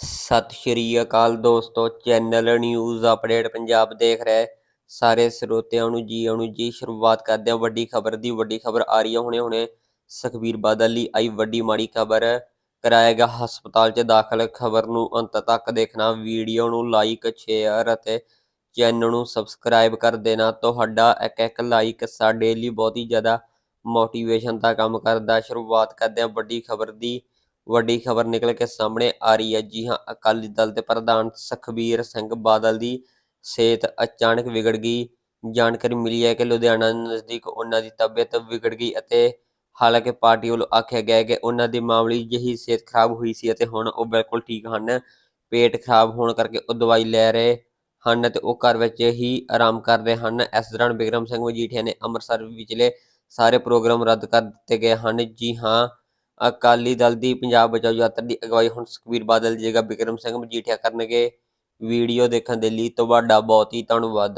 ਸਤਿ ਸ਼੍ਰੀ ਅਕਾਲ ਦੋਸਤੋ, channel news update Punjab ਦੇਖ ਰਹੇ ਸਾਰੇ ਸਰੋਤਿਆਂ ਨੂੰ ਜੀ ਆਇਆਂ ਨੂੰ ਜੀ, ਸ਼ੁਰੂਆਤ ਕਰਦੇ ਹਾਂ ਵੱਡੀ ਖਬਰ ਦੀ, ਵੱਡੀ ਖਬਰ ਆ ਰਹੀ ਹੈ ਹੁਣੇ ਹੁਣੇ ਸੁਖਬੀਰ ਬਾਦਲ ਲਈ ਆਈ ਵੱਡੀ ਮਾੜੀ ਖਬਰ ਕਰਾਏਗਾ ਹਸਪਤਾਲ 'ਚ ਦਾਖਲ, ਖਬਰ ਨੂੰ ਅੰਤ ਤੱਕ ਦੇਖਣਾ, ਵੀਡੀਓ ਨੂੰ ਲਾਈਕ ਸ਼ੇਅਰ ਅਤੇ ਚੈਨਲ ਨੂੰ ਸਬਸਕ੍ਰਾਈਬ ਕਰ ਦੇਣਾ, ਤੁਹਾਡਾ ਇੱਕ ਇੱਕ ਲਾਈਕ ਸਾਡੇ ਲਈ ਬਹੁਤ ਹੀ ਜ਼ਿਆਦਾ ਮੋਟੀਵੇਸ਼ਨ ਦਾ ਕੰਮ ਕਰਦਾ, ਸ਼ੁਰੂਆਤ ਕਰਦੇ ਹਾਂ ਵੱਡੀ ਖਬਰ ਦੀ। ਵੱਡੀ ਖਬਰ ਨਿਕਲ ਕੇ ਸਾਹਮਣੇ ਆ ਰਹੀ ਹੈ। ਜੀ ਹਾਂ, ਅਕਾਲੀ ਦਲ ਦੇ ਪ੍ਰਧਾਨ ਸੁਖਬੀਰ ਸਿੰਘ ਬਾਦਲ ਦੀ ਸਿਹਤ ਅਚਾਨਕ ਵਿਗੜ ਗਈ। ਜਾਣਕਾਰੀ ਮਿਲੀ ਹੈ ਕਿ ਲੁਧਿਆਣਾ ਨਜ਼ਦੀਕ ਉਹਨਾਂ ਦੀ ਤਬੀਅਤ ਵਿਗੜ ਗਈ ਅਤੇ ਹਾਲਾਂਕਿ ਪਾਰਟੀ ਵੱਲੋਂ ਆਖਿਆ ਗਿਆ ਕਿ ਉਹਨਾਂ ਦੀ ਮਾਮੂਲੀ ਜਿਹੀ ਸਿਹਤ ਖਰਾਬ ਹੋਈ ਸੀ ਅਤੇ ਹੁਣ ਉਹ ਬਿਲਕੁਲ ਠੀਕ ਹਨ। ਪੇਟ ਖਰਾਬ ਹੋਣ ਕਰਕੇ ਉਹ ਦਵਾਈ ਲੈ ਰਹੇ ਹਨ ਤੇ ਉਹ ਘਰ ਵਿੱਚ ਹੀ ਆਰਾਮ ਕਰ ਰਹੇ ਹਨ। ਇਸ ਦੌਰਾਨ ਬਿਕਰਮ ਸਿੰਘ ਮਜੀਠੀਆ ਨੇ ਅੰਮ੍ਰਿਤਸਰ ਵਿਚਲੇ ਸਾਰੇ ਪ੍ਰੋਗਰਾਮ ਰੱਦ ਕਰ ਦਿੱਤੇ ਗਏ ਹਨ। ਜੀ ਹਾਂ ਅਕਾਲੀ ਦਲ ਦੀ ਪੰਜਾਬ ਬਚਾਓ ਯਾਤਰਾ ਦੀ ਅਗਵਾਈ। ਹੁਣ ਸੁਖਬੀਰ ਬਾਦਲ ਦੀ ਬਿਕਰਮ ਸਿੰਘ ਮਜੀਠੀਆ ਕਰਨਗੇ। ਵੀਡੀਓ ਦੇਖਣ ਦੇ ਲਈ ਤੁਹਾਡਾ ਬਹੁਤ ਹੀ ਧੰਨਵਾਦ।